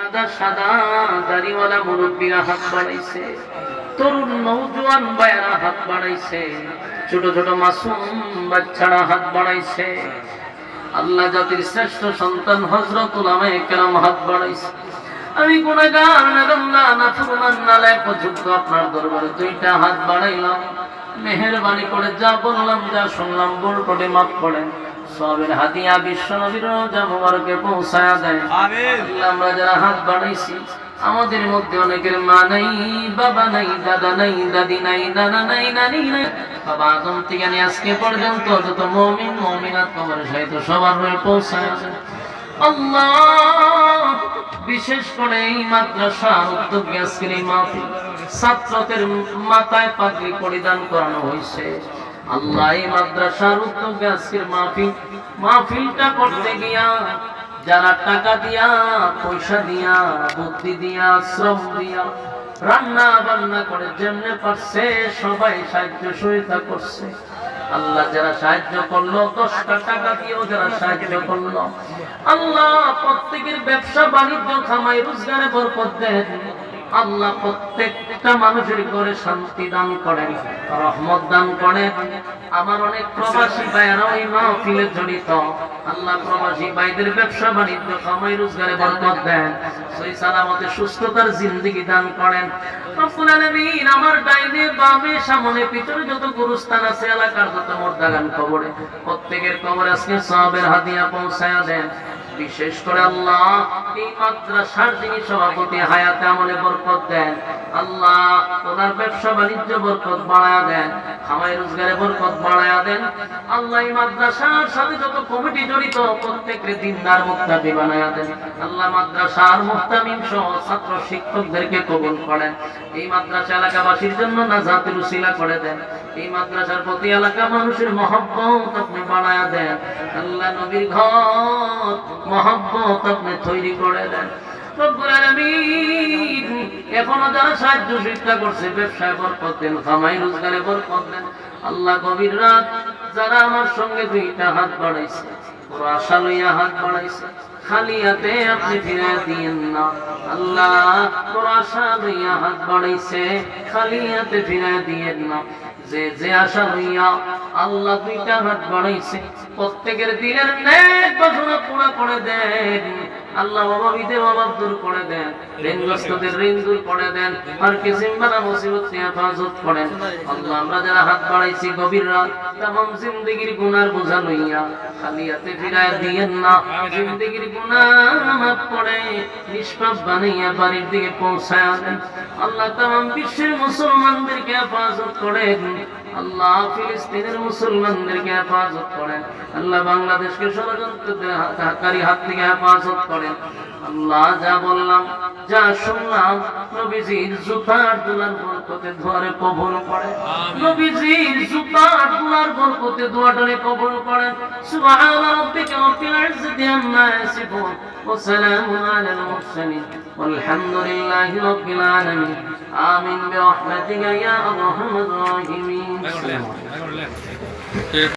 সাদা সাদা দাড়িওয়ালা মুরব্বীরা হাত বাড়াইছে। তরুণ নৌজওয়ান বায়রা হাত বাড়াইছে। ছোট ছোট মাসুম বাচ্চারা হাত বাড়াইছে। আল্লাহ জাতির শ্রেষ্ঠ সন্তান হজরত উলামায়ে কেরাম হাত বাড়াইছে। আমি গুণাগার নাগল্লা না ফুরমান নালায় পর্যন্ত আপনার দরবারে দুইটা হাত বাড়াইলাম। মেহেরবানি করে যা বললাম, যা শুনলাম বল করে। মাফ করেন সবের হাতিয়া বিশ্ব নবীর রোজা মুবারকে পৌঁছায়া দেয়। আমরা যারা হাত বাড়াইছি আমাদের মধ্যে অনেকের মা নাই বাবা নাই দাদা নাই দাদি নাই নানা নাই নানি নাই। বাবা আদম থেকে আজকে পর্যন্ত যত মমিন মমিনাত কবর সাহিত্য সবার হয়ে পৌঁছায়। আল্লাহ বিশেষ করে এই মাদ্রাসা উদ্যোগে আজকের এই মাহফিল ছাত্রদের মাথায় পাগড়ি পরিধান করানো হয়েছে। আল্লাহ মাদ্রাসার উদ্যোগে আজকের মাহফিল, মাহফিলটা করতে গিয়া যারা টাকা দিয়া, পয়সা দিয়া, বুদ্ধি দিয়া, শ্রম দিয়া রান্না বান্না করে যেমনে পারছে, সবাই সাহায্য সহায়তা করছে। আল্লাহ যারা সাহায্য করল, দশটা টাকা দিয়েও যারা সাহায্য করল। আল্লাহ প্রত্যেকের ব্যবসা বাণিজ্য, খামাই, রোজগারে বরকত দেন। আল্লাহ প্রত্যেকটা মানুষের ঘরে শান্তি দান করেন, রহমত দান করেন। আমার অনেক প্রবাসী ভাইয়েরা ওই মাহফিলে জড়িত। আল্লাহ প্রবাসী ভাইদের ব্যবসা বাণিজ্য কামাই রোজগারে বরকত দেন। সেই সালামতে সুস্থতার জিন্দগি দান করেন। আমার ডাইনে বামে সামনে পিছনে যত গুরুস্থান আছে, এলাকার যত মোর্দাগান কবরে, প্রত্যেকের কবরে আজকে সবের হাতিয়া পৌঁছায়া দেন। বিশেষ করে আল্লাহ, এই মাদ্রাসার যিনি সভাপতি, হায়াতে আমলে বরকত দেন, আল্লাহ ওনার ব্যবসা বাণিজ্য বরকত বাড়ায়া দেন খামাই রোজগারে বরকত বাড়ায়া দেন, আল্লাহ এই মাদ্রাসার সাথে যত কমিটি জড়িত, প্রত্যেককে দিনদার মুক্তাবি বানায়া দেন। আল্লাহ মাদ্রাসার মুক্তামিম সহ ছাত্র শিক্ষকদেরকে কবুল করেন। এই মাদ্রাসা এলাকাবাসীর জন্য নাজাতের উসিলা করে দেন। এই মাদ্রাসার প্রতি এলাকা মানুষের মহব্বত আপনি বাড়ায়া দেন। আল্লাহ নবীর ঘর মহব্বত আপনি তৈরি করে দেন। এখনও যারা সাহায্য চেষ্টা করছে, ব্যবসায় বরকত দেন, কামাই রোজগারে বরকত দেন। আল্লাহ গভীর রাত যারা আমার সঙ্গে দুইটা হাত বাড়াইছে আশা লইয়া হাত বাড়াইছে। খালি হাতে আপনি ফিরে দিয়েন না। আল্লাহ তোর আশা লইয়া হাত বাড়াইছে খালি হাতে ফিরে দিয়েন না। যে যে আশা লইয়া আল্লাহ দুইটা হাত বাড়াইছে, প্রত্যেকের দিলের নেক বাসনা পুরা করে দেন। আল্লাহ অভাবীদের অভাব দূর করে দেন, ঋণগ্রস্তদের ঋণ দূর করে দেন আর কে জিম্মানা মুসিবত নিয়ে হেফাজত করেন। আল্লাহ, আমরা যারা হাত বাড়াইছি গভীর রাত, তামাম জিন্দগির গুনার বোঝা লইয়া খালি হাতে ফিরায় দিয়েন না। জিন্দগির tribunal. মাফ করে নিষ্পাপ বানাইয়া বাড়ির দিকে পৌঁছায় আল্লাহ তামাম বিশ্বের মুসলমানদেরকে হেফাজত করেন। আল্লাহ ফিলিস্তিনের মুসলমানদেরকে হেফাজত করেন। আল্লাহ বাংলাদেশকে ষড়যন্ত্রকারী হাত থেকে হেফাজত করেন। আল্লাহ যা বললাম যা শুনলাম নবীজির জুতার দুলার বরকতে ধরে কবুল করেন। নবীজির জুতার দুলার বরকতে দোয়াটারে কবুল করেন। সুবহান রাব্বিকা রব্বিল ইজ্জাতি আম্মা ইয়াসিফুন। والسلام على المرسلين. والحمد لله رب العالمين. آمين برحمتك يا أرحم الراحمين. أيوة، أيوة،